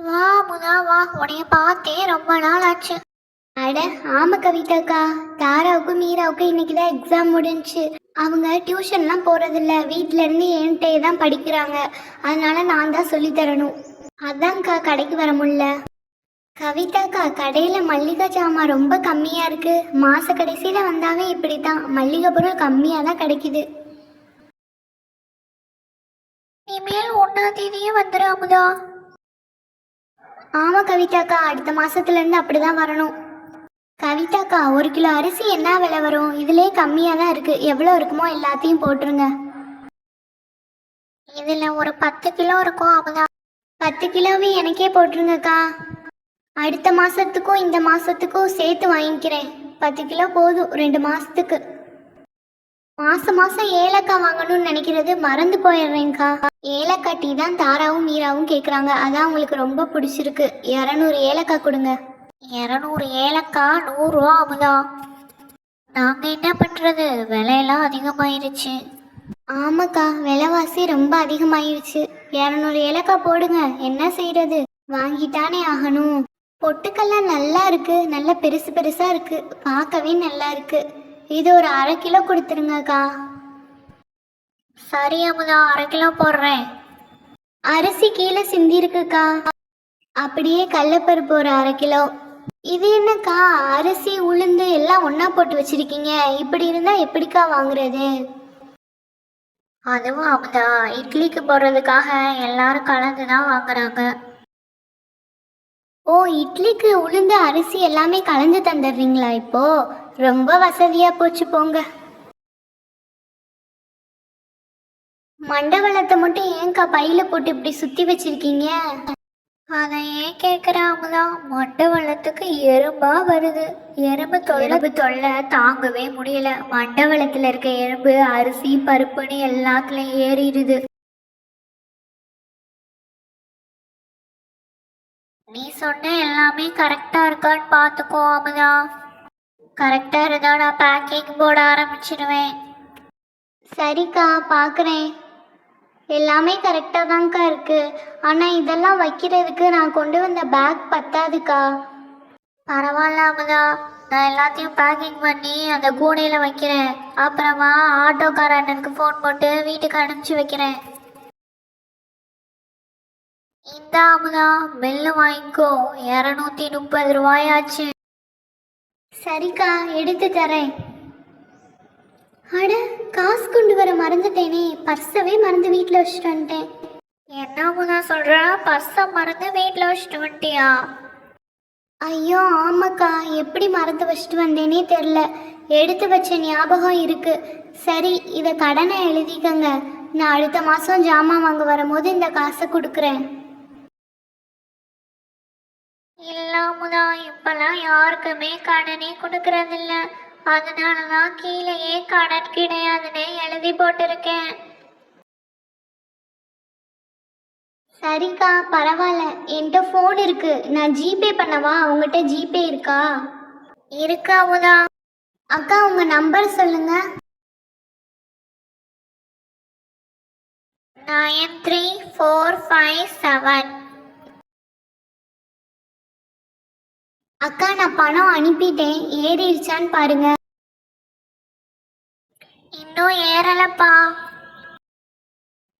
வா முதா வா. உன்னைய பார்த்தே ரொம்ப நாள் ஆச்சு. அட ஆமா கவிதாக்கா. தாராவுக்கும் மீராவுக்கும் இன்னைக்கு தான் எக்ஸாம் முடிஞ்சுச்சு அவங்க டியூஷன்லாம் போறதில்ல. வீட்ல இருந்து என்கிட்டே தான் படிக்கிறாங்க. அதனால நான் தான் சொல்லி தரணும். அதான்க்கா கடைக்கு வர முடியல. கவிதாக்கா கடையில மல்லிகை ஜாமான் ரொம்ப கம்மியா இருக்கு. மாச கடைசியில வந்தாவே இப்படித்தான். மல்லிகை பொருள் கம்மியா தான் கிடைக்குது. இனிமேல் ஒன்னாம் தேதியே வந்துடு அமுதா. ஆமா கவிதாக்கா அடுத்த மாசத்துல இருந்து அப்படிதான் வரணும். கவிதாக்கா ஒரு கிலோ அரிசி என்ன விலை வரும்? இதுலயே கம்மியா தான் இருக்கு. எவ்வளவு இருக்குமோ எல்லாத்தையும் போட்டுருங்க. இதுல ஒரு பத்து கிலோ இருக்கும். அமுதா பத்து கிலோவே எனக்கே போட்டுருங்கக்கா அடுத்த மாசத்துக்கும் இந்த மாசத்துக்கும் சேர்த்து வாங்கிக்கிறேன். பத்து கிலோ போதும் ரெண்டு மாசத்துக்கு. மாசம் மாசம் ஏலக்காய் வாங்கணும்னு நினைக்கிறது மறந்து போயிடுறேன்க்கா. ஏலக்காய் டீ தான் தாராவும் மீராவும் கேட்குறாங்க அதான் உங்களுக்கு ரொம்ப பிடிச்சிருக்கு. இரநூறு ஏலக்காய் கொடுங்க. இரநூறு ஏலக்காய் நூறுரூவா அமுதா. நாங்கள் என்ன பண்ணுறது விலையெல்லாம் அதிகமாயிருச்சு. ஆமாக்கா விலைவாசி ரொம்ப அதிகமாயிருச்சு. இரநூறு ஏலக்காய் போடுங்க. என்ன செய்யறது வாங்கிட்டானே ஆகணும். பொட்டுக்கெல்லாம் நல்லா இருக்கு. நல்ல பெருசு பெருசா இருக்கு. பார்க்கவே நல்லா இருக்கு. இது ஒரு அரை கிலோ கொடுத்துருங்கக்கா. சரி அமுதா அரை கிலோ போடுறேன். அரிசி கீழே சிந்தி இருக்குக்கா அப்படியே கடலப்பருப்பு ஒரு அரை கிலோ. இது என்னக்கா அரிசி உளுந்து எல்லாம் ஒன்றா போட்டு வச்சிருக்கீங்க. இப்படி இருந்தா எப்படிக்கா வாங்குறது? அதுவும் அமுதா இட்லிக்கு போடுறதுக்காக எல்லாரும் கலந்து தான் வாங்குறாங்க. ஓ இட்லிக்கு உளுந்து அரிசி எல்லாமே கலந்து தந்துடுறீங்களா இப்போ? ரொம்ப வசதியா போச்சு போங்க. மண்டவளத்தை மட்டும் ஏன்க்கா பையில போட்டு இப்படி சுத்தி வச்சிருக்கீங்க? அதை ஏன் கேட்குற அமுதா மொட்டை வெள்ளத்துக்கு எறும்பா வருது. எறும்பு தொல்லை தொல்லை தாங்கவே முடியல. மண்டவளத்தில் இருக்க எறும்பு அரிசி பருப்புன்னு எல்லாத்துலயும் ஏறிடுது. நீ சொன்ன எல்லாமே கரெக்டா இருக்கான்னு பார்த்துக்கோ அமுதா. கரெக்டாக இருந்தால் நான் பேக்கிங் போட ஆரம்பிச்சிடுவேன் சரிக்கா பார்க்குறேன் எல்லாமே கரெக்டாக தான்க்கா இருக்குது ஆனால் இதெல்லாம் வைக்கிறதுக்கு நான் கொண்டு வந்த பேக் பத்தாதுக்கா. பரவாயில்ல அமுதா. நான் எல்லாத்தையும் பேக்கிங் பண்ணி அந்த கூடையில் வைக்கிறேன். அப்புறமா ஆட்டோக்கார அண்ணனுக்கு ஃபோன் போட்டு வீட்டுக்கு அனுப்பிச்சி வைக்கிறேன். இந்த அமுதா. பில்லு வாங்கிக்கோ. இரநூத்தி முப்பது ரூபாயாச்சு. சரிக்கா எடுத்து தரேன். அட காசு கொண்டு வர மறந்துட்டேனே பர்ஸவே மறந்து வீட்டில் வச்சுட்டு வந்துட்டேன். என்ன அமுதா சொல்ற பர்ஸை மறந்து வீட்டில் வச்சுட்டு வந்துட்டியா? ஐயோ ஆமாக்கா எப்படி மறந்து வச்சுட்டு வந்தேனே தெரில எடுத்து வச்ச ஞாபகம் இருக்கு. சரி இதை கடனை எழுதிக்கங்க. நான் அடுத்த மாதம் ஜாமான் வாங்க வரும்போது இந்த காசை கொடுக்குறேன். இல்லாமதான் இப்பெல்லாம் யாருக்குமே கடனே கொடுக்கறதில்ல. அதனாலதான் கீழேயே கடன் கிடையாதுன்னு எழுதி போட்டிருக்கேன். சரிக்கா பரவாயில்ல. என்கிட்ட ஃபோன் இருக்கு. நான் ஜிபே பண்ணவா? உங்ககிட்ட ஜிபே இருக்கா? இருக்கா உதா. அக்கா உங்க நம்பர் சொல்லுங்க. Nine three four five seven. அக்கா நான் பணம் அனுப்பிட்டேன். ஏறிடுச்சான்னு பாருங்க. இன்னும் ஏறலப்பா.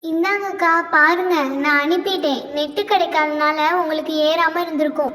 இந்தாங்கக்கா பாருங்க. நான் அனுப்பிட்டேன். நெட்டு கிடைக்காதனால உங்களுக்கு ஏறாம இருந்திருக்கும்.